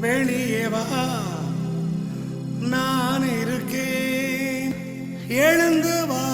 வெளியே வா. நான் இருக்கேன். எழுந்து வா.